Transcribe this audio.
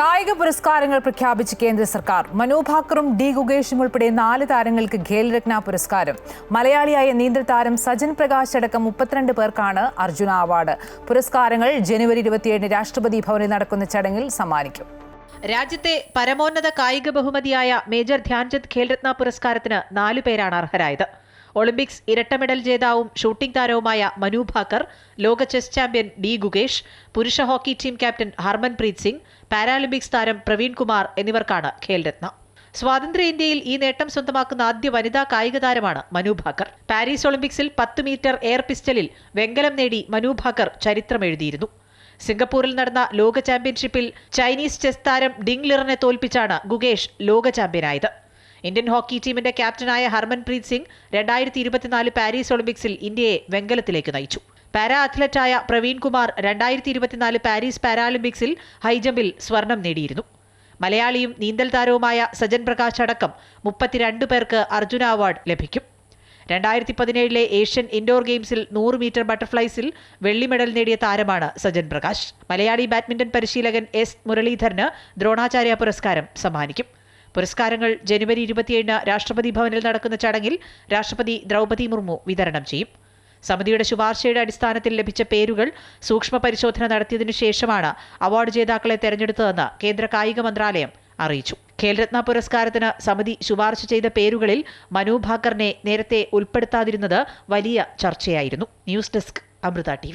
കായിക പുരസ്കാരങ്ങൾ പ്രഖ്യാപിച്ച് കേന്ദ്ര സർക്കാർ. മനോഭാക്കറും ഡി ഗുഗേഷും ഉൾപ്പെടെ നാല് താരങ്ങൾക്ക് ഖേൽരത്ന പുരസ്കാരം. മലയാളിയായ നീന്തൽ താരം സജൻ പ്രകാശ് അടക്കം മുപ്പത്തിരണ്ട് പേർക്കാണ് അർജുന അവാർഡ്. പുരസ്കാരങ്ങൾ ജനുവരി ഇരുപത്തിയേഴിന് രാഷ്ട്രപതി ഭവനിൽ നടക്കുന്ന ചടങ്ങിൽ സമ്മാനിക്കും. രാജ്യത്തെ പരമോന്നത കായിക ബഹുമതിയായ മേജർ ധ്യാൻചന്ദ് ഖേൽരത്ന പുരസ്കാരത്തിന് നാലു പേരാണ് അർഹരായത്. ഒളിമ്പിക്സ് ഇരട്ട മെഡൽ ജേതാവും ഷൂട്ടിംഗ് താരവുമായ മനു ഭാക്കർ ലോക ചെസ് ചാമ്പ്യൻ ബി ഗുകേഷ് പുരുഷ hockey team captain Harmanpreet Singh Paralympics താരം പ്രവീൺ കുമാർ എന്നിവർക്കാണ് ഖേൽരത്ന. സ്വാതന്ത്ര്യ ഇന്ത്യയിൽ ഈ നേട്ടം സ്വന്തമാക്കുന്ന ആദ്യ വനിതാ കായിക താരമാണ് മനു ഭാക്കർ. പാരീസ് ഒളിമ്പിക്സിൽ പത്ത് മീറ്റർ എയർ പിസ്റ്റലിൽ വെങ്കലം നേടി മനു ഭാക്കർ ചരിത്രമെഴുതിയിരുന്നു. സിംഗപ്പൂരിൽ നടന്ന ലോക ചാമ്പ്യൻഷിപ്പിൽ ചൈനീസ് ചെസ് താരം ഡിങ് ലിറിനെ തോൽപ്പിച്ചാണ് ഗുകേഷ് ലോക ചാമ്പ്യനായത്. ഇന്ത്യൻ ഹോക്കി ടീമിന്റെ ക്യാപ്റ്റനായ ഹർമൻപ്രീത് സിംഗ് രണ്ടായിരത്തി ഇരുപത്തിനാല് പാരീസ് ഒളിമ്പിക്സിൽ ഇന്ത്യയെ വെങ്കലത്തിലേക്ക് നയിച്ചു. പാരാ അത്ലറ്റായ പ്രവീൺ കുമാർ രണ്ടായിരത്തി ഇരുപത്തിനാല് പാരീസ് പാരാലിമ്പിക്സിൽ ഹൈജമ്പിൽ സ്വർണം നേടിയിരുന്നു. മലയാളിയും നീന്തൽ താരവുമായ സജൻ പ്രകാശ് അടക്കം മുപ്പത്തിരണ്ട് പേർക്ക് അർജുന അവാർഡ് ലഭിക്കും. രണ്ടായിരത്തി പതിനേഴിലെ ഏഷ്യൻ ഇൻഡോർ ഗെയിംസിൽ നൂറ് മീറ്റർ ബട്ടർഫ്ലൈസിൽ വെള്ളി മെഡൽ നേടിയ താരമാണ് സജൻ പ്രകാശ്. മലയാളി ബാഡ്മിന്റൺ പരിശീലകൻ എസ് മുരളീധരന് ദ്രോണാചാര്യ പുരസ്കാരം സമ്മാനിക്കും. പുരസ്കാരങ്ങൾ ജനുവരി ഇരുപത്തിയേഴിന് രാഷ്ട്രപതി ഭവനിൽ നടക്കുന്ന ചടങ്ങിൽ രാഷ്ട്രപതി ദ്രൗപതി മുർമു വിതരണം ചെയ്യും. സമിതിയുടെ ശുപാർശയുടെ അടിസ്ഥാനത്തിൽ ലഭിച്ച പേരുകൾ സൂക്ഷ്മ പരിശോധന നടത്തിയതിനു ശേഷമാണ് അവാർഡ് ജേതാക്കളെ തെരഞ്ഞെടുത്തതെന്ന് കേന്ദ്ര കായിക മന്ത്രാലയം അറിയിച്ചു. ഖേൽരത്ന പുരസ്കാരത്തിന് സമിതി ശുപാർശ ചെയ്ത പേരുകളിൽ മനു ഭാക്കറിനെ നേരത്തെ ഉൾപ്പെടുത്താതിരുന്നത് വലിയ ചർച്ചയായിരുന്നു. News desk Amrita T